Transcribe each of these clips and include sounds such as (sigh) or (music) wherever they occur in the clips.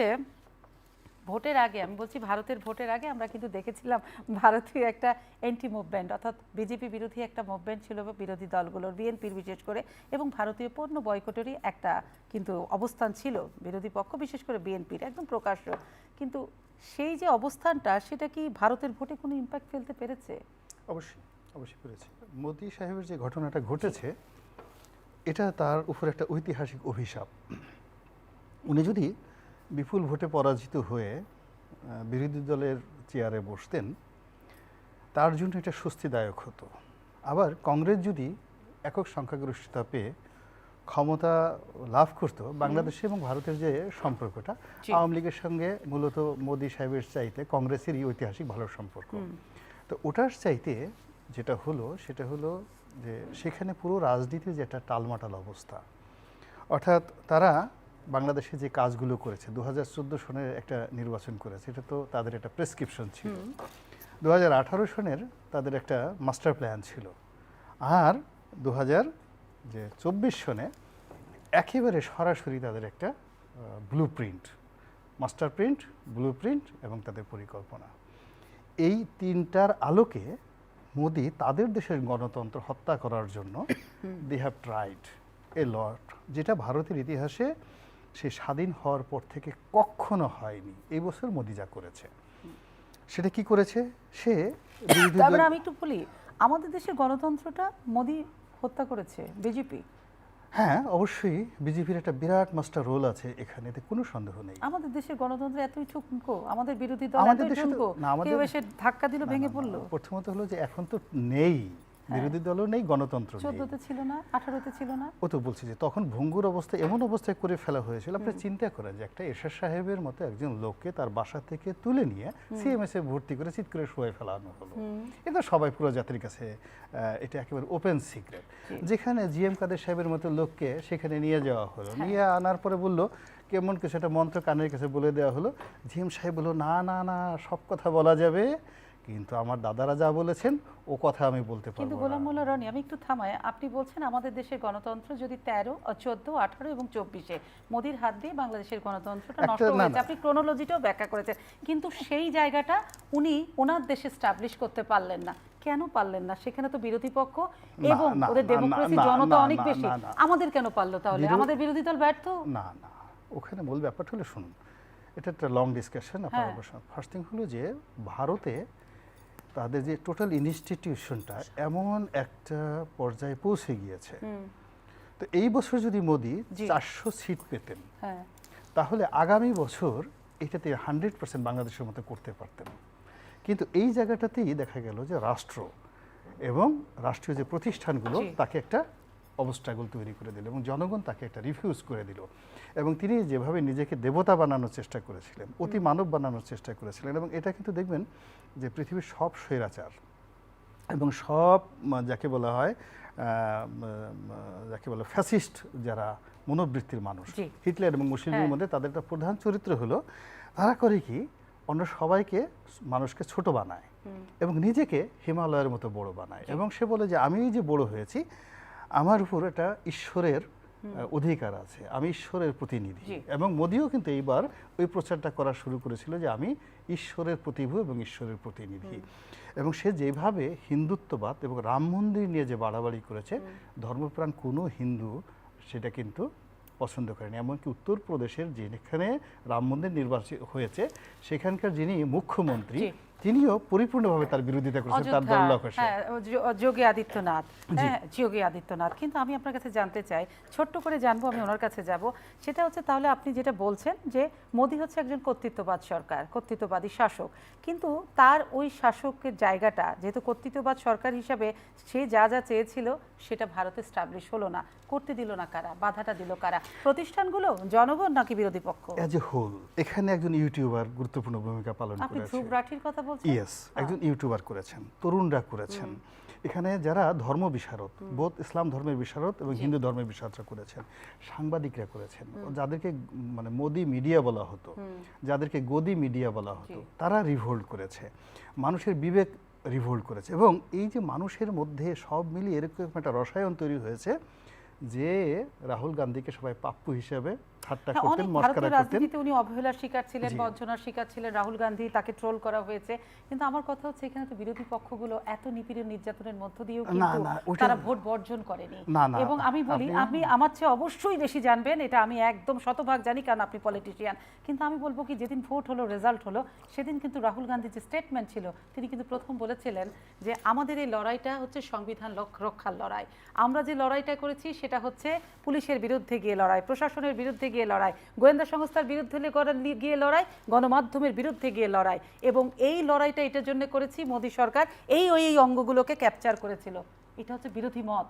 হচ্ছে ভোটের আগে, আমি বলছি ভারতের ভোটের আগে আমরা কিন্তু দেখেছিলাম ভারতীয় একটা অ্যান্টি মুভমেন্ট অর্থাৎ বিজেপি বিরোধী একটা মুভমেন্ট ছিল বিরোধী দলগুলোর, বিএনপির বিশেষ করে, এবং ভারতীয় পণ্য বয়কটেরই একটা কিন্তু অবস্থান ছিল বিরোধী পক্ষ, বিশেষ করে বিএনপির, একদম প্রকাশ্য। কিন্তু সেই যে অবস্থানটা, সেটা কি ভারতের ভোটে কোনো ইম্প্যাক্ট ফেলতে পেরেছে? অবশ্যই অবশ্যই পেরেছে। মোদি সাহেবের যে ঘটনাটা ঘটেছে, এটা তার উপর একটা ঐতিহাসিক অভিশাপ। উনি যদি বিপুল ভোটে পরাজিত হয়ে বিরোধী দলের চেয়ারে বসতেন তার জন্য এটা স্বস্তিদায়ক হতো। আবার কংগ্রেস যদি একক সংখ্যাগরিষ্ঠতা পেয়ে ক্ষমতা লাভ করতো বাংলাদেশে এবং ভারতের যে সম্পর্কটা আওয়ামী লীগের সঙ্গে মূলত মোদি সাহেবের চাইতে কংগ্রেসেরই ঐতিহাসিক ভালো সম্পর্ক। তো ওটার চাইতে যেটা হলো সেটা হলো যে সেখানে পুরো রাজনীতির যে একটা টালমাটাল অবস্থা অর্থাৎ তারা বাংলাদেশে যে কাজগুলো করেছে দু হাজার চোদ্দ সনের একটা নির্বাচন করেছে এটা তো তাদের একটা প্রেসক্রিপশন ছিল। দু হাজার আঠারো সনের তাদের একটা মাস্টার প্ল্যান ছিল। আর দু হাজার যে চব্বিশ সনে একেবারে সরাসরি তাদের একটা blueprint master print blueprint এবং তাদের পরিকল্পনা। এই তিনটার আলোকে মোদি তাদের দেশের গণতন্ত্র হত্যা করার জন্য দে হ্যাভ ট্রাইড এ লট যেটা ভারতের ইতিহাসে সে স্বাধীন হওয়ার পর থেকে কখনো হয়নি। এই বছর মোদি যা করেছে। সেটা কি করেছে? সে তারপরে আমি একটু বলি আমাদের দেশের গণতন্ত্রটা মোদি হত্যা করেছে বিজেপি। হ্যাঁ অবশ্যই বিজেপির একটা বিরাট মাস্টার রোল আছে এখানে এতে কোনো সন্দেহ নেই। আমাদের দেশের গণতন্ত্র এতই ঠুনকো আমাদের বিরোধী দল আমাদের দেশে ধাক্কা দিল ভেঙে পড়ল। প্রথমত হলো যে এখন তো নেই। বিরোধী দলও নেই গণতন্ত্র নেই। চোদ্দতে ছিল না আঠারোতে ছিল না? ও তো বলছি যে তখন ভঙ্গুর অবস্থা এমন অবস্থায় করে ফেলা হয়েছিল। আপনি চিন্তা করেন যে একটা এরশাদ সাহেবের মতো একজন লোককে তার বাসা থেকে তুলে নিয়ে সিএমএস এ ভর্তি করে চিৎ করে শুয়ে ফেলানো হলো। এটা সবাই পুরো জাতির কাছে এটা একেবারে ওপেন সিক্রেট যেখানে জিএম কাদের সাহেবের মতো লোককে সেখানে নিয়ে যাওয়া হলো। নিয়ে আনার পরে বলল কেমন কিছু একটা মন্ত্র কানের কাছে বলে দেওয়া হলো। জিএম সাহেব বলল না না না সব কথা বলা যাবে। কিন্তু আমার দাদারা যা বলেছেন ও কথা আমি বলতে কিন্তু পারব গোলাম না মোল্লা রনি আমি একটু থামাই আপনি বলছেন আমাদের দেশের গণতন্ত্র যদি তেরো চোদ্দ আঠারো এবং চব্বিশে মোদির হাত দিয়ে বাংলাদেশের গণতন্ত্রটা নষ্ট হয়েছে। আপনি ক্রোনোলজিটাও ব্যাখ্যা করেছেন। কিন্তু সেই জায়গাটা উনি ওনার দেশে স্টাবলিশ করতে পারলেন না। কেন পারলেন না? সেখানে তো বিরোধী পক্ষ এবং ওদের ডেমোক্রেসি জনতা অনেক বেশি। আমাদের কেন পারল তাহলে? আমাদের বিরোধী দল ব্যর্থ? না না ওখানে মূল ব্যাপারটা হলো শুনুন এটা একটা লং ডিসকাশন আপনার ফার্স্ট থিং হলো যে ভারতে তাদের যে টোটাল ইনস্টিটিউশনটা এমন একটা পর্যায়ে পৌঁছে গিয়েছে। তো এই বছর যদি মোদি চারশো সিট পেতেন হ্যাঁ। তাহলে আগামী বছর এটাতে হান্ড্রেড পার্সেন্ট বাংলাদেশের মতো করতে পারতেন। কিন্তু এই জায়গাটাতেই দেখা গেল যে রাষ্ট্র এবং রাষ্ট্রীয় যে প্রতিষ্ঠানগুলো তাকে একটা অবস্ট্রাগল তৈরি করে দিল এবং জনগণ তাকে একটা রিফিউজ করে দিল। এবং তিনি যেভাবে নিজেকে দেবতা বানানোর চেষ্টা করেছিলেন অতি মানব বানানোর চেষ্টা করেছিলেন এবং এটা কিন্তু দেখবেন যে পৃথিবীর সব স্বৈরাচার এবং সব যাকে বলা হয় যাকে বলে ফ্যাসিস্ট যারা মনোবৃত্তির মানুষ। হিটলার এবং মুসলিমদের হ্যাঁ। মধ্যে তাদের একটা প্রধান চরিত্র হলো তারা করে কি অন্য সবাইকে মানুষকে ছোট বানায় এবং নিজেকে হিমালয়ের মতো বড় বানায়। এবং সে বলে যে আমি যে বড় হয়েছি আমার উপর একটা ঈশ্বরের অধিকার আছে। আমি ঈশ্বরের প্রতিনিধি। এবং মোদিও কিন্তু এইবার ওই প্রচারটা করা শুরু করেছিল যে আমি ঈশ্বরের প্রতিভু এবং ঈশ্বরের প্রতিনিধি। এবং সে যেভাবে হিন্দুত্ববাদ এবং রাম মন্দির নিয়ে যে বাড়াবাড়ি করেছে ধর্মপ্রাণ কোনো হিন্দু সেটা কিন্তু পছন্দ করেনি। এমনকি উত্তরপ্রদেশের যেখানে রাম মন্দির নির্বাচিত হয়েছে সেখানকার যিনি মুখ্যমন্ত্রী। তিনিও পরিপূর্ণভাবে তার বিরোধিতা করেছেন তার দল লোকেশে হ্যাঁ, যোগী আদিত্যনাথ। হ্যাঁ যোগী আদিত্যনাথ। কিন্তু আমি আপনার কাছে জানতে চাই ছোট্ট করে জানব আমি ওনার কাছে যাব। সেটা হচ্ছে তাহলে আপনি যেটা বলছেন যে মোদি হচ্ছে একজন কর্তৃত্ববাদ সরকার কর্তৃত্ববাদী শাসক। কিন্তু তার ওই শাসকের জায়গাটা যেহেতু কর্তৃত্ববাদ সরকার হিসাবে সে যা যা চেয়েছিল সেটা ভারতে স্টাবলিশ হলো না। করতে দিল না কারা? বাধাটা দিল কারা? প্রতিষ্ঠানগুলো জনগণ নাকি বিরোধী পক্ষ? অ্যাজ এ হোল এখানে একজন ইউটিউবার গুরুত্বপূর্ণ ভূমিকা পালন আপনি করেছে। ধ্রুব রাঠির কথা বলছেন? ইয়েস একজন ইউটিউবার করেছেন তরুণরা করেছেন। এখানে যারা ধর্ম বিশারদ বোধ ইসলাম ধর্মের বিশারদ এবং হিন্দু ধর্মের বিশারদরা করেছেন সাংবাদিকরা করেছেন যাদেরকে মানে মোদি মিডিয়া বলা হতো যাদেরকে গদি মিডিয়া বলা হতো তারা রিভোল্ট করেছে মানুষের বিবেক রিভোল্ট করেছে এবং এই যে মানুষের মধ্যে সব মিলিয়ে এরকম একটা রসায়ন তৈরি হয়েছে যে রাহুল গান্ধীকে সবাই পাপ্পু হিসেবে ঠাট্টা হ্যাঁ, করতেন অনেক মস্করা ভারতীয় করতেন। রাজনীতিতে উনি অবহেলার শিকার ছিলেন বঞ্চনার শিকার ছিলেন রাহুল গান্ধী তাকে ট্রোল করা হয়েছে। কিন্তু আমার কথা হচ্ছে এখানে তো বিরোধী পক্ষগুলো এত নিপীড়ন নির্যাতনের মধ্য দিয়েও কিন্তু তারা ভোট বর্জন করেনি। না, না, এবং আমি বলি আপনি- আপনি আমার চেয়ে অবশ্যই বেশি জানবেন এটা আমি একদম শতভাগ জানি কারণ আপনি পলিটিশিয়ান কিন্তু আমি বলব কি যেদিন ভোট হলো রেজাল্ট হলো সেদিন কিন্তু রাহুল গান্ধীর যে স্টেটমেন্ট ছিল তিনি কিন্তু প্রথম বলেছিলেন যে আমাদের এই লড়াইটা হচ্ছে সংবিধান রক্ষার লড়াই। আমরা যে লড়াইটা করেছি সেটা হচ্ছে পুলিশের বিরুদ্ধে গিয়ে লড়াই প্রশাসনের বিরুদ্ধে গিয়ে লড়াই। গোয়েন্দা সংস্থার বিরুদ্ধে গিয়ে লড়াই গণমাধ্যমের বিরুদ্ধে গিয়ে লড়াই। এবং এই লড়াইটা এটার জন্য করেছি মোদী সরকার এই ওই এই অঙ্গগুলোকে ক্যাপচার করেছিল। এটা হচ্ছে বিরোধী মত।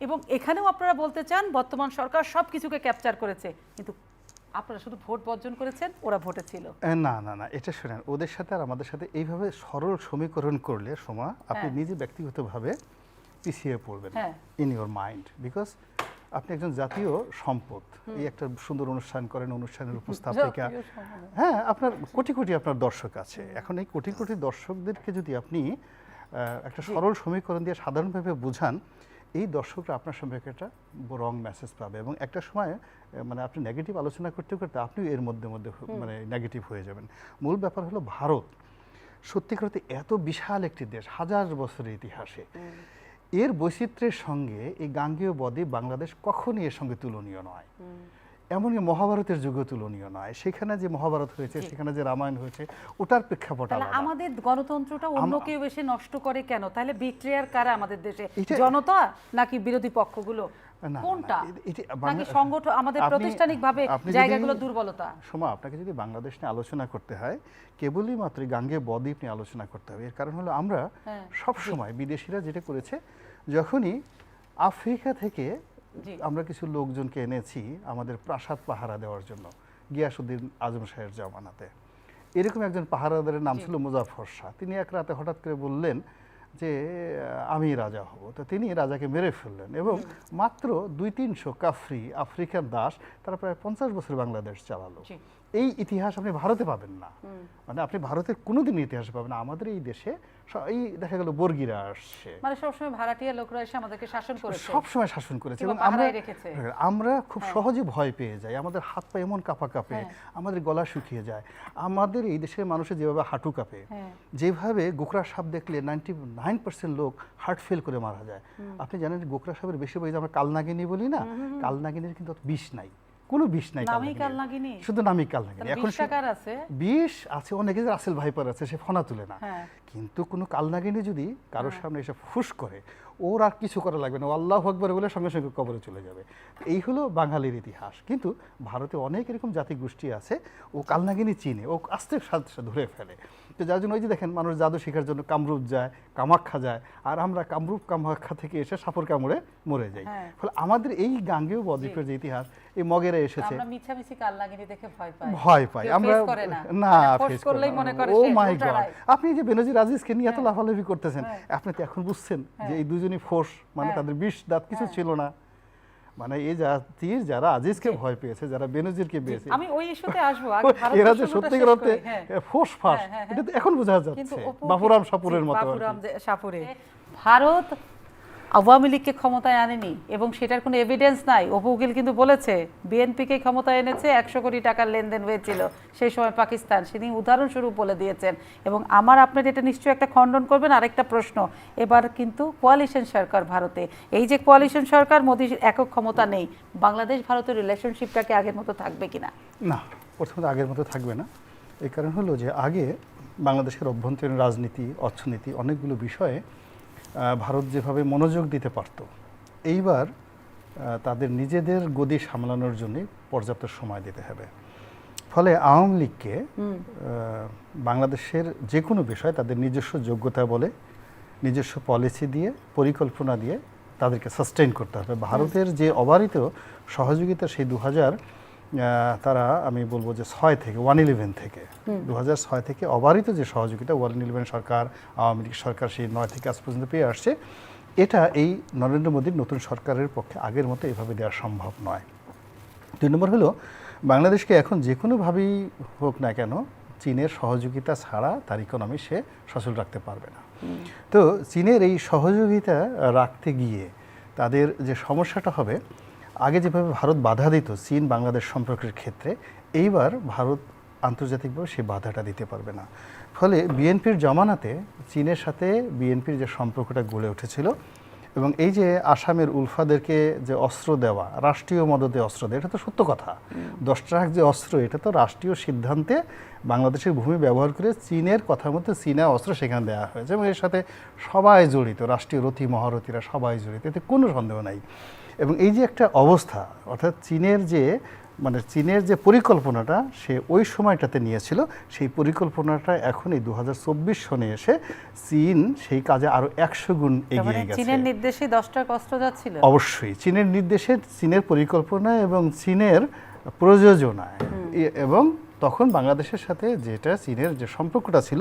এবং এখানেও আপনারা বলতে চান বর্তমান সরকার সব কিছুকে ক্যাপচার করেছে। কিন্তু আপনারা শুধু ভোট বর্জন করেছেন ওরা ভোটে ছিল। না না না এটা শোনেন ওদের সাথে আর আমাদের সাথে এইভাবে সরল সমীকরণ করলে সমা আপনি হ্যাঁ। নিজে ব্যক্তিগতভাবে পিছিয়ে পড়বেন। ইন ইওর মাইন্ড বিকজ আপনি একজন জাতীয় সম্পদ। এই একটা সুন্দর অনুষ্ঠান করেন অনুষ্ঠানের (laughs) উপস্থাপিকা। হ্যাঁ আপনার কোটি কোটি আপনার দর্শক আছে। এখন এই কোটি কোটি দর্শকদেরকে যদি আপনি একটা সরল সমীকরণ দিয়ে সাধারণভাবে বুঝান এই দর্শকরা আপনার সম্পর্কে একটা রং মেসেজ পাবে এবং একটা সময় মানে আপনি নেগেটিভ আলোচনা করতে করতে আপনিও এর মধ্যে মধ্যে মানে নেগেটিভ হয়ে যাবেন। মূল ব্যাপার হলো ভারত। সত্যিকার এত বিশাল একটি দেশ হাজার বছরের ইতিহাসে। এর বৈচিত্র্যের সঙ্গে এই গাঙ্গেয় বদ্বীপ বাংলাদেশ কখনই এর সঙ্গে তুলনীয় নয়। এমনকি মহাভারতের যুগে তুলনীয় নয়। সেখানে যে মহাভারত হয়েছে সেখানে যে রামায়ণ হয়েছে ওটার প্রেক্ষাপট আমাদের গণতন্ত্রটা অন্য কেউ এসে নষ্ট করে কেন? তাহলে বিক্রিয়ার কারা আমাদের দেশে? জনতা নাকি বিরোধী পক্ষগুলো? কোনটা? এ- এটি নাকি বাংলা- সংগঠন আমাদের প্রাতিষ্ঠানিকভাবে জায়গাগুলো দুর্বলতা? সোমা আপনাকে যদি বাংলাদেশ নিয়ে আলোচনা করতে হয় কেবলই মাত্র গাঙ্গে বদ্বীপ নিয়ে আলোচনা করতে হবে। এর কারণ হলো আমরা সব সময় বিদেশিরা যেটা করেছে যখনই আফ্রিকা থেকে আমরা কিছু লোকজনকে এনেছি আমাদের প্রাসাদ পাহারা দেওয়ার জন্য গিয়াসুদ্দিন আজম শাহের জামানাতে। এরকম একজন পাহারাদারের নাম ছিল মুজাফর শাহ। তিনি এক রাতে হঠাৎ করে বললেন যে আমি রাজা হব। তো তিনি রাজাকে মেরে ফেললেন এবং মাত্র দুই তিনশো কাফরি আফ্রিকান দাস তারা প্রায় পঞ্চাশ বছর বাংলাদেশ চালালো। এই ইতিহাস আপনি ভারতে পাবেন না। মানে আপনি ভারতের কোনোদিন ইতিহাস পাবেন না। আমাদের এই দেশে এই দেখা গেল বর্গিরা আসছে। মানে সবসময় ভাড়াটিয়া লোকরা এসে আমাদেরকে শাসন করেছে। সব সময় শাসন করেছে এবং আমরা আমরা খুব হ্যাঁ। সহজে ভয় পেয়ে যাই। আমাদের হাত পা এমন কাঁপা কাঁপে হ্যাঁ। আমাদের গলা শুকিয়ে যায়। আমাদের এই দেশের মানুষের যেভাবে হাঁটু কাঁপে হ্যাঁ। যেভাবে গোকরা সাপ দেখলে নাইনটি নাইন পার্সেন্ট লোক হার্ট ফেল করে মারা যায়। আপনি জানেন গোকরা সাপের বেশি বই আমরা কালনাগিনী বলি না? কালনাগিনীর কিন্তু বিষ নাই। কোনো বিষ নাই। কাল শুধু নামই কালনাগিনী তাহলে এখন আছে? বিষ আছে অনেকে রাসেল ভাইপার আছে সে ফনা তুলে না। হ্যাঁ। কিন্তু কোনো কালনাগিনী যদি কারোর সামনে এসে ফুস করে ওর আর কিছু করা লাগবে না। আল্লাহ আকবর বলে সঙ্গে সঙ্গে কবরে চলে যাবে। এই হলো বাঙালির ইতিহাস। কিন্তু ভারতে অনেক এরকম জাতি গোষ্ঠী আছে ও কালনাগিনী চিনে ও আস্তে সাথে ধরে ফেলে। তো যার জন্য ওই যে দেখেন মানুষ জাদু শেখার জন্য কামরূপ যায় কামাখ্যা যায় আর আমরা কামরূপ কামাখ্যা থেকে এসে সাপর কামড়ে মরে যাই হ্যাঁ। ফলে আমাদের এই গাঙ্গেয় বদ্বীপের যে ইতিহাস এই মগেরা এসেছে ভয় পাই আমরা না। করে ও মাই গড আপনি যে বেনজির আজিজকে নিয়ে এত হ্যাঁ। লাফালাফি করতেছেন হ্যাঁ। আপনি তো এখন বুঝছেন যে। এই দুজনই ফোর্স মানে। তাদের বিষ দাঁত কিছু। ছিল না মানে এই জাতির যারা আজিজকে ভয় পেয়েছে যারা বেনজিরকে পেয়েছে আমি ওই ইস্যুতে আসব এরা যে সত্যিকার অর্থে হ্যাঁ। ফাস হ্যাঁ, হ্যাঁ, এটা তো এখন বোঝা যাচ্ছে বাপুরাম সাপুরের মতো বাপুরাম সাপুরে। ভারত আওয়ামী লীগকে ক্ষমতায় আনেনি এবং সেটার কোনো এভিডেন্স নাই। অপু কিন্তু বলেছে, বিএনপিকে ক্ষমতায় এনেছে, একশো কোটি টাকার লেনদেন হয়েছিল। সেই সময় পাকিস্তান সেদিন উদাহরণস্বরূপ বলে দিয়েছেন। এবং আমার আপনার এটা নিশ্চয়ই একটা খণ্ডন করবেন, আরেকটা প্রশ্ন। এবার কিন্তু কোয়ালিশন সরকার ভারতে। এই যে কোয়ালিশন সরকার মোদীর একক ক্ষমতা নেই। বাংলাদেশ ভারতের রিলেশনশিপটাকে আগের মতো থাকবে কিনা? না, প্রথমত আগের মতো থাকবে না। এই কারণ হলো যে, আগে বাংলাদেশের অভ্যন্তরীণ রাজনীতি, অর্থনীতি, অনেকগুলো বিষয়ে ভারত যেভাবে মনোযোগ দিতে পারত এইবার তাদের নিজেদের গদি সামলানোর জন্য পর্যাপ্ত সময় দিতে হবে। ফলে আওয়ামী লীগকে বাংলাদেশের যে কোনো বিষয় তাদের নিজস্ব যোগ্যতা বলে নিজস্ব পলিসি দিয়ে পরিকল্পনা দিয়ে তাদেরকে সাস্টেইন করতে হবে। ভারতের যে অবারিত সহযোগিতা সেই দু হাজার তারা আমি বলব যে ছয় থেকে ওয়ান ইলেভেন থেকে দু হাজার ছয় থেকে অবারিত যে সহযোগিতা ওয়ান ইলেভেন সরকার আওয়ামী লীগ সরকার সেই নয় থেকে আজ পর্যন্ত পেয়ে আসছে এটা এই নরেন্দ্র মোদীর নতুন সরকারের পক্ষে আগের মতো এভাবে দেওয়া সম্ভব নয়। দুই নম্বর হলো বাংলাদেশকে এখন যে কোনোভাবেই হোক না কেন চীনের সহযোগিতা ছাড়া তার ইকোনমি সে সচল রাখতে পারবে না। তো চীনের এই সহযোগিতা রাখতে গিয়ে তাদের যে সমস্যাটা হবে আগে যেভাবে ভারত বাধা দিত চীন বাংলাদেশ সম্পর্কের ক্ষেত্রে এইবার ভারত আন্তর্জাতিকভাবে সেই বাধাটা দিতে পারবে না। ফলে বিএনপির জমানাতে চীনের সাথে বিএনপির যে সম্পর্কটা গড়ে উঠেছিল এবং এই যে আসামের উলফাদেরকে যে অস্ত্র দেওয়া রাষ্ট্রীয় মদতে অস্ত্র দেওয়া এটা তো সত্য কথা। দশ ট্রাক যে অস্ত্র এটা তো রাষ্ট্রীয় সিদ্ধান্তে বাংলাদেশের ভূমি ব্যবহার করে চীনের কথা মতো চীনা অস্ত্র সেখানে দেওয়া হয়েছে এবং এর সাথে সবাই জড়িত রাষ্ট্রীয় রথী মহারথীরা সবাই জড়িত এতে কোনো সন্দেহ নাই। এবং এই যে একটা অবস্থা অর্থাৎ চীনের যে মানে চীনের যে পরিকল্পনাটা সে ওই সময়টাতে নিয়েছিল সেই পরিকল্পনাটা এখন এই দু সনে এসে চীন সেই কাজে আরও একশো গুণ মানে এগিয়ে গেছে। চীনের নির্দেশে দশটা কষ্ট যাচ্ছিল? অবশ্যই চীনের নির্দেশে চীনের পরিকল্পনা এবং চীনের প্রযোজনায় এবং তখন বাংলাদেশের সাথে যেটা চীনের যে সম্পর্কটা ছিল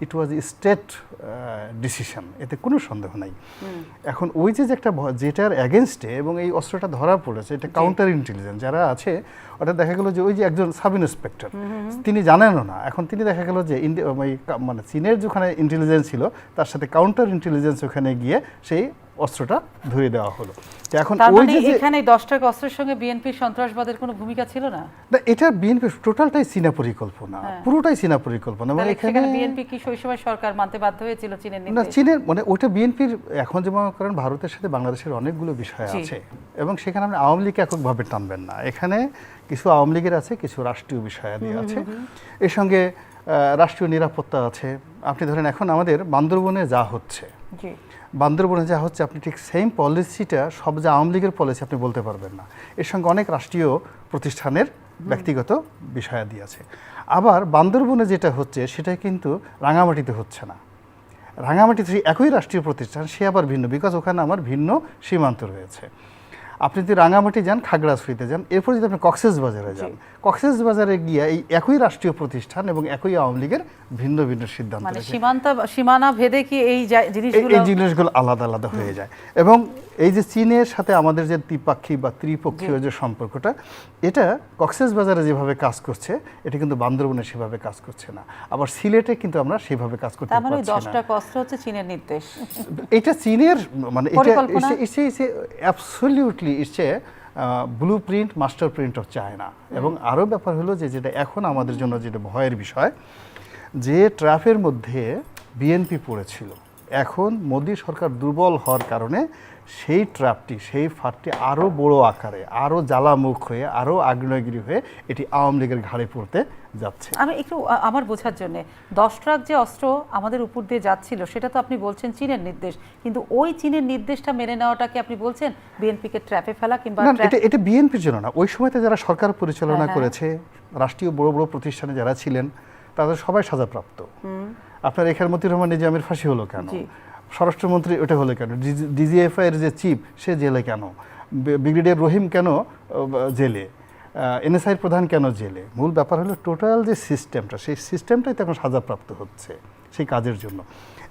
ইট ওয়াজ স্টেট ডিসিশন এতে কোনো সন্দেহ নাই। এখন ওই যে যে একটা যেটার অ্যাগেনস্টে এবং এই অস্ত্রটা ধরা পড়েছে এটা কাউন্টার ইন্টেলিজেন্স যারা আছে ওটা দেখা গেল যে ওই যে একজন সাব ইন্সপেক্টর তিনি জানেনও না। এখন তিনি দেখা গেল যে মানে চীনের যেখানে ইন্টেলিজেন্স ছিল তার সাথে কাউন্টার ইন্টেলিজেন্স ওখানে গিয়ে সেই অস্ত্রটা ধুয়ে দেওয়া হলো। এখন ওই মানে যে এখানে এই দশটা অস্ত্রের সঙ্গে বিএনপির সন্ত্রাসবাদের কোনো ভূমিকা ছিল না? না, এটা বিএনপি টোটালটাই চীনা পরিকল্পনা। পুরোটাই চীনা পরিকল্পনা। মানে এখানে বিএনপি কি শৈশবে সরকার মানতে বাধ্য হয়েছিল চীনের না চীনের মানে ওটা বিএনপির এখন যে মনে করেন ভারতের সাথে বাংলাদেশের অনেকগুলো বিষয় আছে। এবং সেখানে আপনি আওয়ামী লীগ এককভাবে টানবেন না। এখানে কিছু আওয়ামী লীগের আছে কিছু রাষ্ট্রীয় বিষয়াদি আছে। এর সঙ্গে রাষ্ট্রীয় নিরাপত্তা আছে। আপনি ধরেন এখন আমাদের বান্দরবনে যা হচ্ছে জি। বান্দরবনে যা হচ্ছে আপনি ঠিক সেম পলিসিটা সব যে আওয়ামী লীগের পলিসি আপনি বলতে পারবেন না। এর সঙ্গে অনেক রাষ্ট্রীয় প্রতিষ্ঠানের ব্যক্তিগত বিষয়াদি আছে। আবার বান্দরবনে যেটা হচ্ছে সেটা কিন্তু রাঙামাটিতে হচ্ছে না। রাঙামাটিতে সেই একই রাষ্ট্রীয় প্রতিষ্ঠান সে আবার ভিন্ন বিকজ ওখানে আমার ভিন্ন সীমান্ত রয়েছে। আপনি যদি রাঙামাটি যান খাগড়াছড়িতে যান এরপর যদি আপনি কক্সেস বাজারে যান কক্সেস বাজারে গিয়ে এই একই রাষ্ট্রীয় প্রতিষ্ঠান এবং একই আওয়ামী লীগের ভিন্ন ভিন্ন সিদ্ধান্ত মানে সীমান্ত সীমানা ভেদে কি এই জিনিসগুলো এই জিনিসগুলো আলাদা আলাদা হয়ে যায়। এবং এই যে চীনের সাথে আমাদের যে দ্বিপাক্ষিক বা ত্রিপক্ষীয় যে সম্পর্কটা এটা কক্সেস বাজারে যেভাবে কাজ করছে এটা কিন্তু বান্দরবনে সেভাবে কাজ করছে না। আবার সিলেটে কিন্তু আমরা সেভাবে কাজ করতে মানে পারছি দশটা না অস্ত্র হচ্ছে চীনের নির্দেশ। এটা চীনের মানে এটা পরিকল্পনা? অ্যাবসলিউটলি ইটস ইচ্ছে blueprint master print of China এবং আরও ব্যাপার হলো যে যেটা এখন আমাদের জন্য যেটা ভয়ের বিষয় যে ট্রাফের মধ্যে বিএনপি পড়েছিল। এখন মোদী সরকার দুর্বল হওয়ার কারণে সেই ট্র্যাপটি সেই ফাটটি আরও বড় আকারে আরও জ্বালামুখ হয়ে আরও আগ্নেয়গিরি হয়ে এটি আওয়ামী লীগের ঘাড়ে পড়তে যাচ্ছে। আমি একটু আমার বোঝার জন্য দশ ট্রাক যে অস্ত্র আমাদের উপর দিয়ে যাচ্ছিল সেটা তো আপনি বলছেন চীনের নির্দেশ কিন্তু ওই চীনের নির্দেশটা মেনে নেওয়াটাকে আপনি বলছেন বিএনপিকে ট্র্যাপে ফেলা কিংবা এটা এটা বিএনপির জন্য না ওই সময়তে যারা সরকার পরিচালনা হ্যাঁ, হ্যাঁ। করেছে রাষ্ট্রীয় বড় বড় প্রতিষ্ঠানে যারা ছিলেন তাদের সবাই সাজাপ্রাপ্ত। আপনার এখানে মতিউর রহমান নিজামের ফাঁসি হলো কেন? স্বরাষ্ট্রমন্ত্রী ওটা হলো কেন? ডিজিএফআই এর যে চিফ সে জেলে কেন? ব্রিগেডিয়ার রহিম কেন জেলে? এনএসআই প্রধান কেন জেলে? মূল ব্যাপার হলো টোটাল যে সিস্টেমটা সেই সিস্টেমটাই তো এখন সাজাপ্রাপ্ত হচ্ছে সেই কাজের জন্য।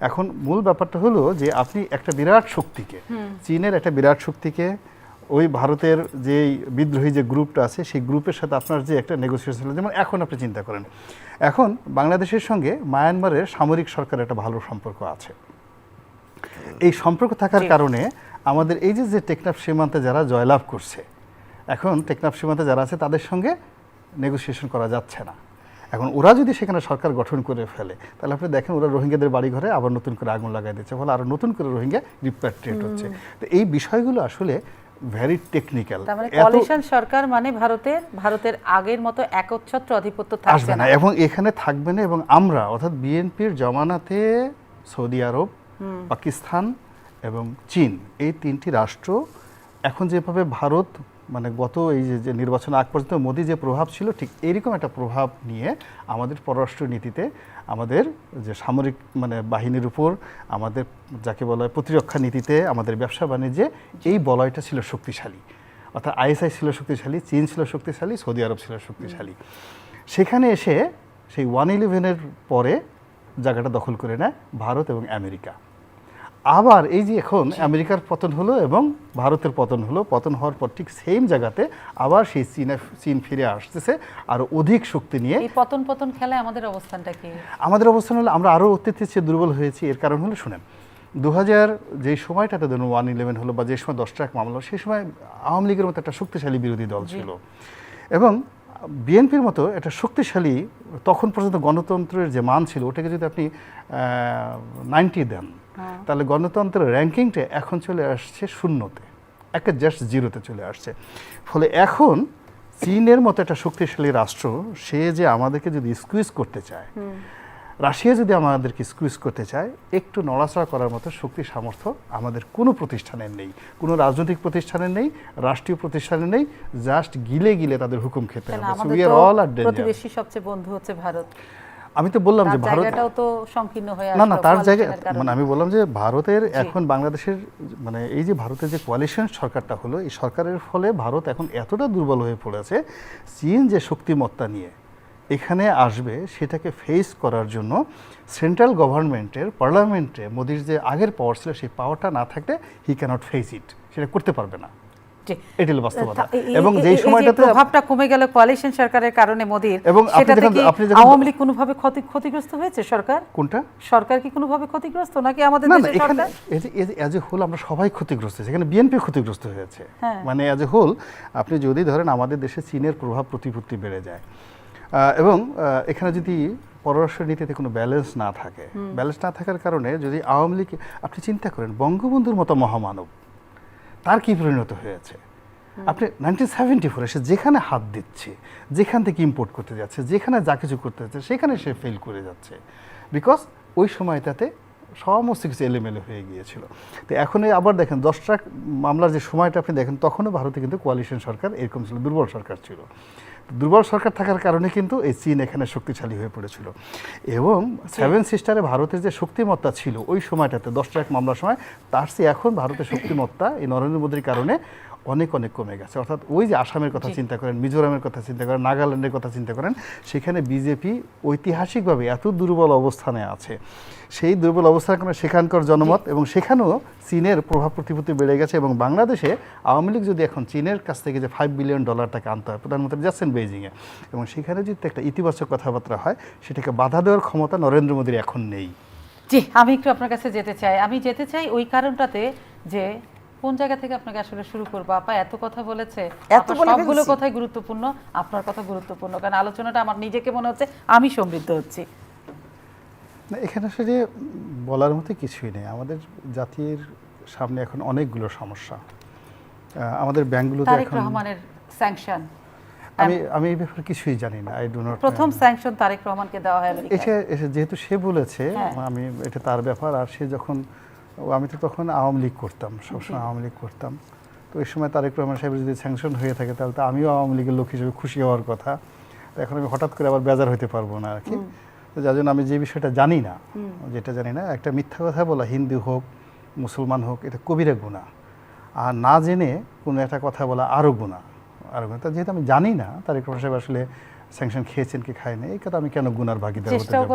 এখন মূল ব্যাপারটা হলো যে আপনি একটা বিরাট শক্তিকে চীনের একটা বিরাট শক্তিকে ওই ভারতের যে বিদ্রোহী যে গ্রুপটা আছে সেই গ্রুপের সাথে আপনার যে একটা নেগোসিয়েশন যেমন এখন আপনি চিন্তা করেন। এখন বাংলাদেশের সঙ্গে মায়ানমারের সামরিক সরকারের একটা ভালো সম্পর্ক আছে। এই সম্পর্ক থাকার কারণে আমাদের এই যে যে টেকনাফ সীমান্তে যারা জয়লাভ করছে এখন টেকনাফ সীমান্তে যারা আছে তাদের সঙ্গে নেগোসিয়েশন করা যাচ্ছে না। এখন ওরা যদি সেখানে সরকার গঠন করে ফেলে তাহলে আপনি দেখেন ওরা রোহিঙ্গাদের বাড়ি ঘরে আবার নতুন করে আগুন লাগাই দিচ্ছে ফলে আরও নতুন করে রোহিঙ্গা রিপ্যাট্রিয়েট হচ্ছে। তো এই বিষয়গুলো আসলে ভেরি টেকনিক্যাল কলিশন সরকার মানে ভারতের ভারতের আগের মতো একচ্ছত্র আধিপত্য থাকবে না। না। এবং এখানে থাকবে না এবং আমরা অর্থাৎ বিএনপির জমানাতে সৌদি আরব পাকিস্তান এবং চীন এই তিনটি রাষ্ট্র এখন যেভাবে ভারত মানে গত এই যে নির্বাচন আগ পর্যন্ত মোদী যে প্রভাব ছিল, ঠিক এইরকম একটা প্রভাব নিয়ে আমাদের পররাষ্ট্র নীতিতে আমাদের যে সামরিক মানে বাহিনীর উপর, আমাদের যাকে বলা হয় প্রতিরক্ষা নীতিতে, আমাদের ব্যবসা বাণিজ্যে এই বলয়টা ছিল শক্তিশালী। অর্থাৎ আইএসআই ছিল শক্তিশালী, চীন ছিল শক্তিশালী, সৌদি আরব ছিল শক্তিশালী। সেখানে এসে সেই ওয়ান ইলেভেনের পরে জায়গাটা দখল করে নেয় ভারত এবং আমেরিকা। আবার এই যে এখন আমেরিকার পতন হলো এবং ভারতের পতন হলো পতন হওয়ার পর ঠিক সেম জায়গাতে আবার সেই চীনে চীন ফিরে আসতেছে আর অধিক শক্তি নিয়ে। এই পতন পতন খেলায় আমাদের অবস্থানটা কি? আমাদের অবস্থান হলো আমরা আরও চেয়ে দুর্বল হয়েছি এর কারণ হলো শুনেন দু হাজার যে সময়টাতে ধরুন ওয়ান ইলেভেন হলো বা যে সময় দশ ট্রাক মামলা সেই সময় আওয়ামী লীগের মতো একটা শক্তিশালী বিরোধী দল ছিল। এবং বিএনপির মতো একটা শক্তিশালী তখন পর্যন্ত গণতন্ত্রের যে মান ছিল ওটাকে যদি আপনি নাইনটি দেন। তাহলে গণতন্ত্রের র্যাঙ্কিংটা এখন চলে আসছে শূন্যতে। একটা জাস্ট জিরোতে চলে আসছে। ফলে এখন চীনের মতো একটা শক্তিশালী রাষ্ট্র সে যে আমাদেরকে যদি স্কুইজ করতে চায় রাশিয়া যদি আমাদেরকে স্কুইজ করতে চায় একটু নড়াচড়া করার মতো শক্তি সামর্থ্য আমাদের কোনো প্রতিষ্ঠানের নেই। কোনো রাজনৈতিক প্রতিষ্ঠানের নেই রাষ্ট্রীয় প্রতিষ্ঠানের নেই জাস্ট গিলে গিলে তাদের হুকুম খেতে হবে। সবচেয়ে বন্ধু হচ্ছে ভারত। আমি তো বললাম যে ভারত তো সংকীর্ণ হয়ে না না তার জায়গায় মানে আমি বললাম যে ভারতের এখন বাংলাদেশের মানে এই যে ভারতের যে কোয়ালিশন সরকারটা হলো এই সরকারের ফলে ভারত এখন এতটা দুর্বল হয়ে পড়েছে চীন যে শক্তিমত্তা নিয়ে এখানে আসবে সেটাকে ফেস করার জন্য সেন্ট্রাল গভর্নমেন্টের পার্লামেন্টে মোদির যে আগের পাওয়ার ছিল সেই পাওয়ারটা না থাকলে হি ক্যানট ফেস ইট সেটা করতে পারবে না। বাস্তবতা। এবং যেই সময়টাতে প্রভাবটা কমে গেল কোয়ালিশন সরকারের কারণে মোদির এবং সেটাতে কি আওয়ামী লীগ কোনোভাবে ক্ষতি ক্ষতিগ্রস্ত হয়েছে সরকার? কোনটা? সরকার কি কোনোভাবে ক্ষতিগ্রস্ত নাকি আমাদের দেশের সরকার? এজ এ হোল আমরা সবাই ক্ষতিগ্রস্ত হয়েছি। এখানে বিএনপি ক্ষতিগ্রস্ত হয়েছে। হ্যাঁ। মানে এজ এ হোল আপনি যদি ধরেন আমাদের দেশে চীনের প্রভাব প্রতিপত্তি বেড়ে যায় এবং এখানে যদি পররাষ্ট্র নীতিতে কোনো ব্যালেন্স না থাকে ব্যালেন্স না থাকার কারণে যদি আওয়ামী লীগ আপনি চিন্তা করেন বঙ্গবন্ধুর মতো মহামানব তার কি পরিণত হয়েছে? আপনি নাইনটিন সেভেন্টি ফোরে সে যেখানে হাত দিচ্ছে যেখান থেকে ইম্পোর্ট করতে যাচ্ছে যেখানে যা কিছু করতে যাচ্ছে সেখানে সে ফেল করে যাচ্ছে। বিকজ ওই সময়টাতে সমস্ত কিছু এলেমেলে হয়ে গিয়েছিল। তো এখন আবার দেখেন দশ ট্রাক মামলার যে সময়টা আপনি দেখেন তখনও ভারতে কিন্তু কোয়ালিশন সরকার এরকম ছিল দুর্বল সরকার ছিল। দুর্বল সরকার থাকার কারণে কিন্তু এই চীন এখানে শক্তিশালী হয়ে পড়েছিল। এবং সেভেন সিস্টারে ভারতের যে শক্তিমত্তা ছিল ওই সময়টাতে দশটা এক মামলার সময় তার চেয়ে এখন ভারতের শক্তিমত্তা এই নরেন্দ্র মোদীর কারণে অনেক অনেক কমে গেছে। অর্থাৎ ওই যে আসামের কথা চিন্তা করেন মিজোরামের কথা চিন্তা করেন নাগাল্যান্ডের কথা চিন্তা করেন সেখানে বিজেপি ঐতিহাসিকভাবে এত দুর্বল অবস্থানে আছে। সেই দুর্বল অবস্থার কারণে সেখানকার জনমত এবং সেখানেও চীনের প্রভাব প্রতিপত্তি বেড়ে গেছে এবং বাংলাদেশে আওয়ামী লীগ যদি এখন চীনের কাছ থেকে যে ফাইভ বিলিয়ন ডলার টাকা আনতে হয় প্রধানমন্ত্রী যাচ্ছেন বেইজিংয়ে এবং সেখানে যদি একটা ইতিবাচক কথাবার্তা হয় সেটাকে বাধা দেওয়ার ক্ষমতা নরেন্দ্র মোদীর এখন নেই। জি আমি একটু আপনার কাছে যেতে চাই। আমি যেতে চাই ওই কারণটাতে যে কোন জায়গা থেকে আপনাকে আসলে শুরু করব? আপা এত কথা বলেছে। এত সবগুলো কথাই গুরুত্বপূর্ণ আপনার কথা গুরুত্বপূর্ণ। কারণ আলোচনাটা আমার নিজেকে মনে হচ্ছে আমি সমৃদ্ধ হচ্ছি। না এখানে আসলে বলার মতো কিছুই নেই। আমাদের জাতির সামনে এখন অনেকগুলো সমস্যা। আমাদের ব্যাংকগুলোতে এখন রহমানের স্যাংশন আমি আমি এই ব্যাপারে কিছুই জানি না আই ডো নট প্রথম স্যাংশন তারেক রহমানকে দেওয়া হয়। এটা যেহেতু সে বলেছে হ্যাঁ। আমি এটা তার ব্যাপার। আর সে যখন আমি তো তখন আওয়ামী লীগ করতাম সবসময় আওয়ামী লীগ করতাম। তো ওই সময় তারেক রহমান সাহেব যদি স্যাংশন হয়ে থাকে তাহলে তো আমিও আওয়ামী লীগের লোক হিসেবে খুশি হওয়ার কথা। তো এখন আমি হঠাৎ করে আবার বেজার হতে পারব না আর কি তো যার জন্য আমি যে বিষয়টা জানি না যেটা জানি না একটা মিথ্যা কথা বলা হিন্দু হোক মুসলমান হোক এটা কবিরা গুণা। আর না জেনে কোনো একটা কথা বলা আরও গুণা আরও গুণা। তা যেহেতু আমি জানি না তারেক রহমান সাহেব আসলে স্যাংশন খেয়েছেন কি খায়নি এই কথা আমি কেন গুনার ভাগিদার হতে যাব?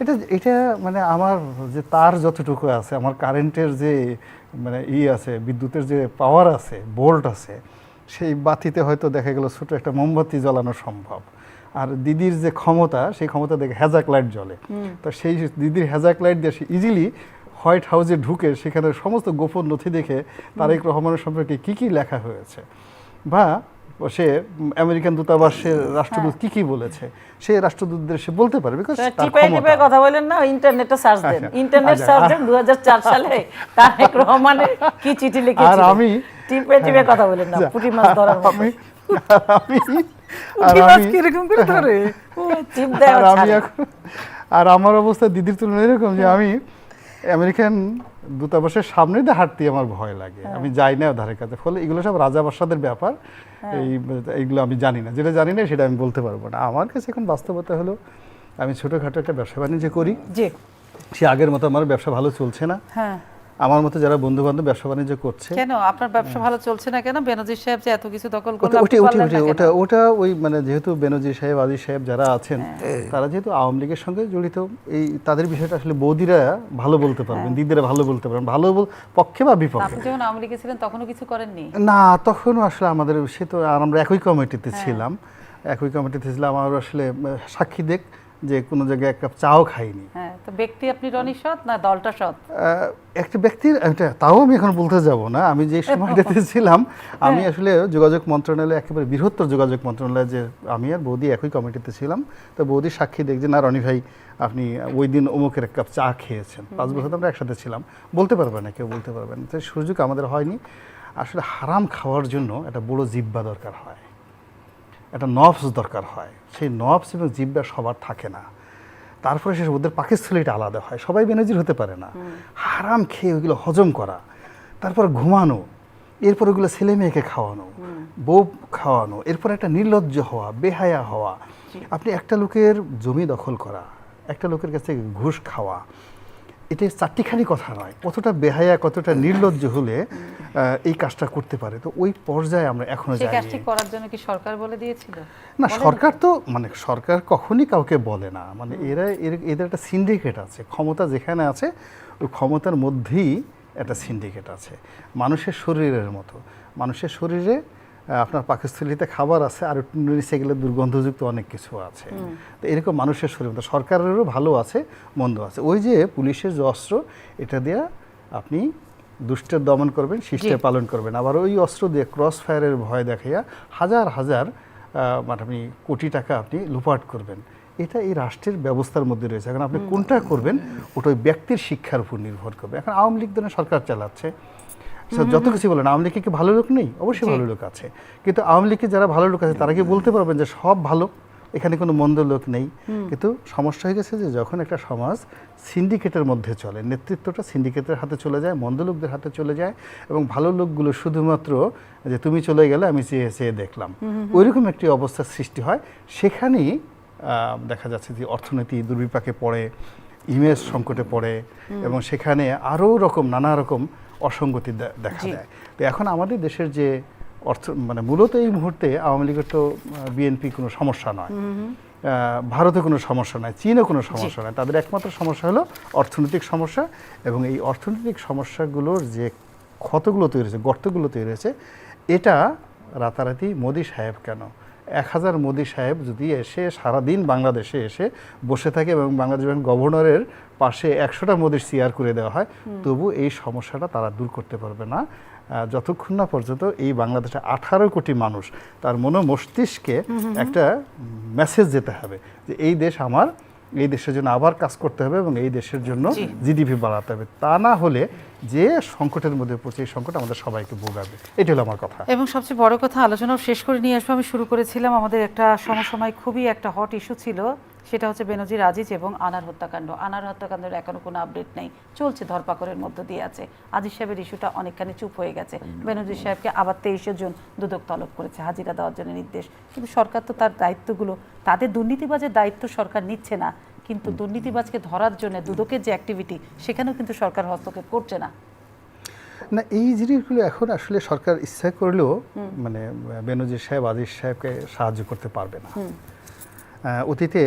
এটা এটা মানে আমার যে তার যতটুকু আছে আমার কারেন্টের যে মানে ই আছে বিদ্যুতের যে পাওয়ার আছে বোল্ট আছে সেই বাতিতে হয়তো দেখা গেল ছোট একটা মোমবাতি জ্বালানো সম্ভব। আর দিদির যে ক্ষমতা সেই ক্ষমতা দেখে হ্যাজাক লাইট জ্বলে। তো সেই দিদির হ্যাজাক লাইট দিয়ে সে ইজিলি হোয়াইট হাউসে ঢুকে সেখানে সমস্ত গোপন নথি দেখে তারেক রহমানের সম্পর্কে কি কি লেখা হয়েছে। বা সে আমেরিকান দূতাবাসের রাষ্ট্রদূত কি কি বলেছে সে রাষ্ট্রদূতদের সে বলতে পারে বিকজ টিপে টিপে কথা বলেন না ইন্টারনেটে সার্চ দেন। আচ্ছা, ইন্টারনেট আচ্ছা, সার্চ দেন দু সালে তারেক রহমানের কি চিঠি লিখেছিল। আর আমি টিপে টিপে কথা বলেন না আচ্ছা, পুঁটি মাছ ধরার আমি আর আমি আর কীরকম করে ধরে? টিপ দেয় আর আমি আর আমার অবস্থা দিদির তুলনায় এরকম যে আমি আমেরিকান দূতাবাসের সামনে দিয়ে হাঁটতে আমার ভয় লাগে। আমি যাই না ধারে কাছে। ফলে এগুলো সব রাজা বাসাদের ব্যাপার। এই এইগুলো আমি জানি না। যেটা জানি না সেটা আমি বলতে পারব না। আমার কাছে এখন বাস্তবতা হলো আমি ছোটোখাটো একটা ব্যবসা বাণিজ্য করি। যে সে আগের মতো আমার ব্যবসা ভালো চলছে না। হ্যাঁ। আমার মতো যারা বন্ধু বান্ধব ব্যবসা বাণিজ্য করছে কেন? আপনার ব্যবসা ভালো চলছে না কেন? বেনজির সাহেব যে এত কিছু দখল ওটা করল আপনি ওটা ওটা ওটা- ওটা ওটা ওই মানে যেহেতু বেনজির সাহেব আজিজ সাহেব যারা আছেন তারা যেহেতু আওয়ামী লীগের সঙ্গে জড়িত এই তাদের বিষয়টা আসলে বৌদিরা ভালো বলতে পারবেন দিদিরা ভালো বলতে পারবেন ভালো পক্ষে বা বিপক্ষে। আপনি যখন আওয়ামী লীগে ছিলেন তখনও কিছু করেননি? না তখনও আসলে আমাদের সে তো আর আমরা একই কমিটিতে ছিলাম একই কমিটিতে ছিলাম আমার আসলে সাক্ষী দেখ যে কোনো জায়গায় এক কাপ চাও খাইনি। হ্যাঁ তো ব্যক্তি আপনি রনি সৎ না দলটা সৎ? একটা ব্যক্তির এটা তাও আমি এখন বলতে যাব না। আমি যে সময়টাতে (laughs) ছিলাম আমি আসলে যোগাযোগ মন্ত্রণালয়ে একেবারে বৃহত্তর যোগাযোগ মন্ত্রণালয়ে যে আমি আর বৌদি একই কমিটিতে ছিলাম তো বৌদি সাক্ষী দেখছে না রনি ভাই আপনি ওই দিন অমুকের এক কাপ চা খেয়েছেন। পাঁচ বছর আমরা একসাথে ছিলাম। বলতে পারবে না কেউ বলতে পারবে না। তো সুযোগ আমাদের হয়নি। আসলে হারাম খাওয়ার জন্য একটা বড় জিব্বা দরকার হয়। একটা নফস দরকার হয়। সেই নফস এবং জিব্বা সবার থাকে না। তারপরে সে ওদের পাকিস্তানিটা আলাদা হয়। সবাই বেনজির হতে পারে না। হারাম খেয়ে ওইগুলো হজম করা। তারপর ঘুমানো। এরপর ওগুলো ছেলে মেয়েকে খাওয়ানো বউ খাওয়ানো। এরপর একটা নির্লজ্জ হওয়া বেহায়া হওয়া। আপনি একটা লোকের জমি দখল করা একটা লোকের কাছে ঘুষ খাওয়া এটা চারটিখানি কথা নয় কতটা বেহায়া কতটা নির্লজ্জ হলে এই কাজটা করতে পারে। তো ওই পর্যায়ে আমরা এখনও যাই কাজটি করার জন্য কি সরকার বলে দিয়েছিল? না সরকার তো মানে সরকার কখনই কাউকে বলে না। মানে এরা এদের একটা সিন্ডিকেট আছে। ক্ষমতা যেখানে আছে ওই ক্ষমতার মধ্যেই একটা সিন্ডিকেট আছে। মানুষের শরীরের মতো। মানুষের শরীরে আপনার পাকস্থলিতে খাবার আছে আর একটু নিচে গেলে দুর্গন্ধযুক্ত অনেক কিছু আছে। তো এরকম মানুষের শরীর সরকারেরও ভালো আছে মন্দ আছে। ওই যে পুলিশের যে অস্ত্র এটা দিয়ে আপনি দুষ্টের দমন করবেন শিষ্টের পালন করবেন। আবার ওই অস্ত্র দিয়ে ক্রস ফায়ারের ভয় দেখাইয়া হাজার হাজার মানে আপনি কোটি টাকা আপনি লুপাট করবেন। এটা এই রাষ্ট্রের ব্যবস্থার মধ্যে রয়েছে। এখন আপনি কোনটা করবেন ওটা ওই ব্যক্তির শিক্ষার উপর নির্ভর করবে। এখন আওয়ামী লীগ ধরেন সরকার চালাচ্ছে। যত কিছু বলেন আওয়ামী লীগে কি ভালো লোক নেই? অবশ্যই ভালো লোক আছে। কিন্তু আওয়ামী লীগে যারা ভালো লোক আছে তারা কি বলতে পারবেন যে সব ভালো? এখানে কোনো মন্দ লোক নেই। কিন্তু সমস্যা হয়ে গেছে যে যখন একটা সমাজ সিন্ডিকেটের মধ্যে চলে নেতৃত্বটা সিন্ডিকেটের হাতে চলে যায় মন্দ লোকদের হাতে চলে যায় এবং ভালো লোকগুলো শুধুমাত্র যে তুমি চলে গেলে আমি চেয়ে চেয়ে দেখলাম। ওইরকম একটি অবস্থার সৃষ্টি হয়। সেখানেই আহ, দেখা যাচ্ছে যে অর্থনীতি দুর্বিপাকে পড়ে ইমেজ সংকটে পড়ে এবং সেখানে আরও রকম নানা রকম অসঙ্গতি দেখা দেয়। তো এখন আমাদের দেশের যে অর্থ মানে মূলত এই মুহূর্তে আওয়ামী লীগের তো বিএনপি কোনো সমস্যা নয়। ভারতে কোনো সমস্যা নয় চীনে কোনো সমস্যা নয়। তাদের একমাত্র সমস্যা হলো অর্থনৈতিক সমস্যা এবং এই অর্থনৈতিক সমস্যাগুলোর যে ক্ষতগুলো তৈরি হয়েছে গর্তগুলো তৈরি হয়েছে এটা রাতারাতি মোদি সাহেব কেন? এক হাজার মোদি সাহেব যদি এসে সারাদিন বাংলাদেশে এসে বসে থাকে এবং বাংলাদেশ ব্যাংক গভর্নরের পাশে একশোটা মোদির সিয়ার করে দেওয়া হয় তবু এই সমস্যাটা তারা দূর করতে পারবে না। যতক্ষণ না পর্যন্ত এই বাংলাদেশে আঠারো কোটি মানুষ তার মনো মস্তিষ্কে একটা মেসেজ যেতে হবে যে এই দেশ আমার এই দেশের জন্য আবার কাজ করতে হবে এবং এই দেশের জন্য জিডিপি বাড়াতে হবে। তা না হলে যে সংকটের মধ্যে পড়ছে এই সংকট আমাদের সবাইকে ভোগাবে। এটা হলো আমার কথা। এবং সবচেয়ে বড় কথা আলোচনা শেষ করে নিয়ে আসব। আমি শুরু করেছিলাম আমাদের একটা সমসময় খুবই একটা হট ইস্যু ছিল। সেটা হচ্ছে বেনজির আজিজ এবং আনার হত্যাকাণ্ড। আনার হত্যাকাণ্ডের এখনও কোনো আপডেট নেই। চলছে ধরপাকড়ের মধ্য দিয়ে আছে। আজিজ সাহেবের ইস্যুটা অনেকখানি চুপ হয়ে গেছে। বেনজির সাহেবকে আবার তেইশে জন দুদক তলব করেছে। হাজিরা দেওয়ার জন্য নির্দেশ। কিন্তু সরকার তো তার দায়িত্বগুলো তাদের দুর্নীতিবাজের দায়িত্ব সরকার নিচ্ছে না। কিন্তু দুর্নীতিবাজকে ধরার জন্য দুদকের যে অ্যাক্টিভিটি সেখানেও কিন্তু সরকার হস্তক্ষেপ করছে না। না এই জিনিসগুলো এখন আসলে সরকার ইচ্ছা করলেও মানে বেনজির সাহেব আজিজ সাহেবকে সাহায্য করতে পারবে না। অতীতে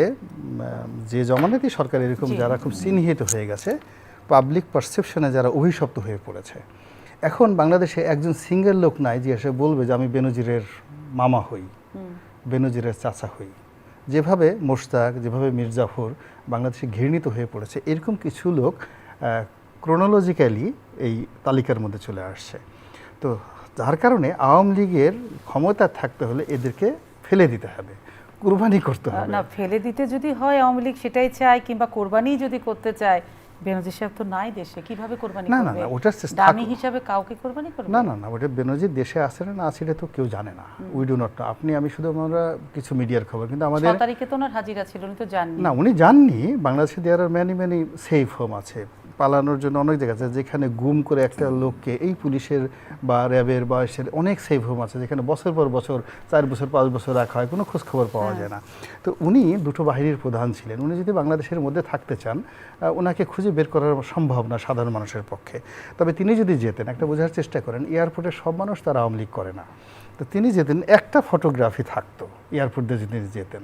যে জমানাতেই সরকার এরকম যারা খুব চিহ্নিত হয়ে গেছে পাবলিক পারসেপশনে যারা অভিশপ্ত হয়ে পড়েছে। এখন বাংলাদেশে একজন সিঙ্গেল লোক নাই যে এসে বলবে যে আমি বেনজিরের মামা হই বেনজিরের চাচা হই। যেভাবে মোশতাক যেভাবে মির্জাফর বাংলাদেশে ঘৃণিত হয়ে পড়েছে এরকম কিছু লোক ক্রোনোলজিক্যালি এই তালিকার মধ্যে চলে আসছে। তো যার কারণে আওয়ামী লীগের ক্ষমতা থাকতে হলে এদেরকে ফেলে দিতে হবে। কুরবানি করতে হবে। না ফেলে দিতে যদি হয় আওয়ামী লীগ সেটাই চায় কিংবা কোরবানি যদি করতে চায় বেনজির সাহেব তো নাই দেশে কীভাবে কোরবানি না, না, না, চেষ্টা- দামি হিসাবে কাউকে কোরবানি করবে? না না না ওটা বেনজির দেশে আছে না আছে এটা তো কেউ জানে না। উই ডু নট আপনি আমি শুধু আমরা কিছু মিডিয়ার খবর কিন্তু আমাদের তারিখে তো ওনার হাজিরা ছিল উনি তো জাননি। না উনি জাননি বাংলাদেশে there are many many safe home আছে। পালানোর জন্য অনেক জায়গা আছে যেখানে গুম করে একটা লোককে এই পুলিশের বা র্যাবের বা এসের অনেক সেফ হোম আছে যেখানে বছর পর বছর চার বছর পাঁচ বছর রাখা হয় কোনো খোঁজখবর পাওয়া যায় না। তো উনি দুটো বাহিনীর প্রধান ছিলেন। উনি যদি বাংলাদেশের মধ্যে থাকতে চান ওনাকে খুঁজে বের করার সম্ভব না সাধারণ মানুষের পক্ষে। তবে তিনি যদি যেতেন একটা বোঝার চেষ্টা করেন এয়ারপোর্টে সব মানুষ তারা আওয়ামী লীগ করে না। তো তিনি যেতেন একটা ফটোগ্রাফি থাকতো এয়ারপোর্ট দিয়ে যদি তিনি যেতেন।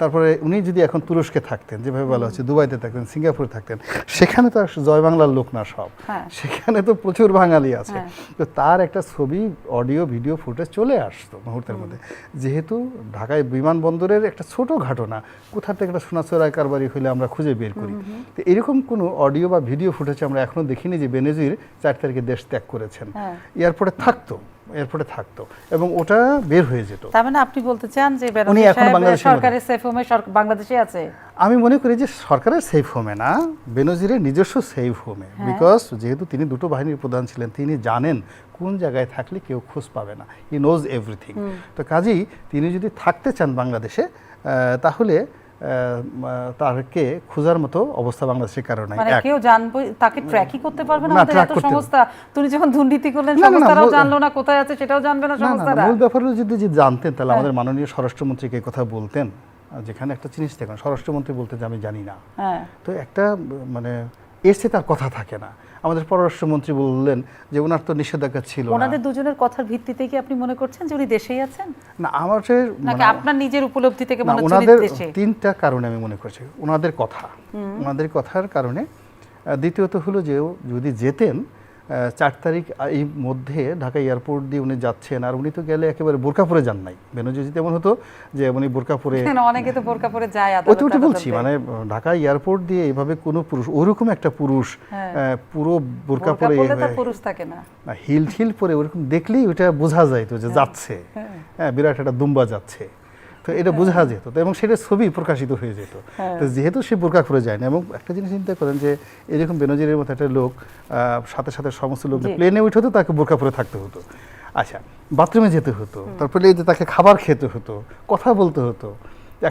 তারপরে উনি যদি এখন তুরস্কে থাকতেন যেভাবে বলা হচ্ছে দুবাইতে থাকতেন সিঙ্গাপুরে থাকতেন সেখানে তো জয় বাংলার লোক না সব। হ্যাঁ। সেখানে তো প্রচুর বাঙালি আছে। হ্যাঁ। তো তার একটা ছবি অডিও ভিডিও ফুটেজ চলে আসতো মুহূর্তের মধ্যে। যেহেতু ঢাকায় বিমানবন্দরের একটা ছোট ঘটনা কোথা থেকে একটা সোনাচোরায় কারবারি হলে আমরা খুঁজে বের করি। তো এরকম কোনো অডিও বা ভিডিও ফুটেজ আমরা এখনও দেখিনি যে বেনেজির চার তারিখে দেশ ত্যাগ করেছেন। হ্যাঁ। এয়ারপোর্টে থাকতো। এয়ারপোর্টে থাকতো এবং ওটা বের হয়ে যেত। তার মানে আপনি বলতে চান যে উনি এখন সাহেব বাংলাদেশের সরকারের সেফ হোমে বাংলাদেশে আছে? আমি মনে করি যে সরকারের সেফ হোমে না বেনজিরের নিজস্ব সেফ হোমে। বিকজ যেহেতু তিনি দুটো বাহিনীর প্রধান ছিলেন তিনি জানেন কোন জায়গায় থাকলে কেউ খোঁজ পাবে না। ই নোজ এভরিথিং তো কাজেই তিনি যদি থাকতে চান বাংলাদেশে তাহলে তাকে খোঁজার মতো অবস্থা বাংলাদেশের কারণে। মানে কেউ জানবে তাকে ট্র্যাকই করতে পারবে না আমাদের এত সংস্থা। তুমি যখন দুর্নীতি করলেন সংস্থারাও জানলো না কোথায় আছে সেটাও জানবে না সংস্থারা। মূল ব্যাপারে যদি যদি জানতেন তাহলে হ্যাঁ। আমাদের মাননীয় স্বরাষ্ট্রমন্ত্রীকে এই কথা বলতেন। যেখানে একটা জিনিস দেখুন স্বরাষ্ট্রমন্ত্রী বলতে যে আমি জানি না। হ্যাঁ। তো একটা মানে এর চেয়ে তার কথা থাকে না। আমাদের পররাষ্ট্রমন্ত্রী বললেন যে ওনার তো নিষেধাজ্ঞা ছিল ওনাদের দুজনের কথার ভিত্তিতে কি আপনি মনে করছেন যে উনি দেশেই আছেন? না আমার নাকি মানে- আপনার নিজের উপলব্ধি থেকে মনে হচ্ছে ওনাদের তিনটা কারণে আমি মনে করছি। ওনাদের কথা। ওনাদের কথার কারণে দ্বিতীয়ত হলো যে যদি যেতেন চার তারিখ এই মধ্যে ঢাকা এয়ারপোর্ট দিয়ে উনি যাচ্ছেন। আর উনি তো গেলে একেবারে বোরকা পরে যান নাই। বেনজির যদি এমন হতো যে উনি বোরকা পরে অনেকে তো বোরকা পরে যায় আদালত তো ওটা বলছি মানে ঢাকা এয়ারপোর্ট দিয়ে এইভাবে কোনো পুরুষ ওরকম একটা পুরুষ হ্যাঁ। পুরো বোরকা পরে এভাবে- পুরুষ থাকে না। হিল ঠিল পরে ওরকম দেখলেই ওটা বোঝা যাইতো যে যাচ্ছে। হ্যাঁ বিরাট একটা দুম্বা যাচ্ছে। তো এটা বোঝা যেত। তো এবং সেটা ছবি প্রকাশিত হয়ে যেত। হ্যাঁ। তো যেহেতু সে বোরকা করে যায় না এবং একটা জিনিস চিন্তা করেন যে এরকম বেনজিরের মতো একটা লোক সাথে সাথে সমস্ত লোক প্লেনে উঠে হতো তাকে বোরকা পরে থাকতে হতো। আচ্ছা বাথরুমে যেতে হতো তারপরে এই যে তাকে খাবার খেতে হতো কথা বলতে হতো।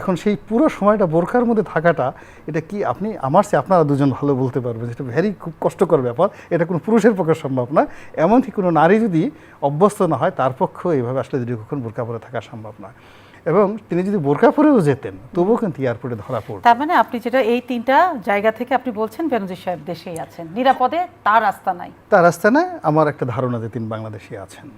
এখন সেই পুরো সময়টা বোরকার মধ্যে থাকাটা এটা কি আপনি আমার চেয়ে আপনারা দুজন ভালো বলতে পারবেন যেটা ভেরি খুব কষ্টকর ব্যাপার। এটা কোনো পুরুষের পক্ষে সম্ভব না। এমনকি কোনো নারী যদি অভ্যস্ত না হয় তার পক্ষেও এইভাবে আসলে দীর্ঘক্ষণ বোরকা পরে থাকা সম্ভব নয় এবং তিনি যদি বোরকা পরেও যেতেন তবুও কিন্তু এয়ারপোর্টে ধরা পড়ত। তার মানে আপনি যেটা এই তিনটা জায়গা থেকে আপনি বলছেন বেনজির সাহেব দেশেই আছেন। নিরাপদে তার রাস্তা নাই। তার রাস্তা নাই আমার একটা ধারণা যে তিনি বাংলাদেশে আছেন।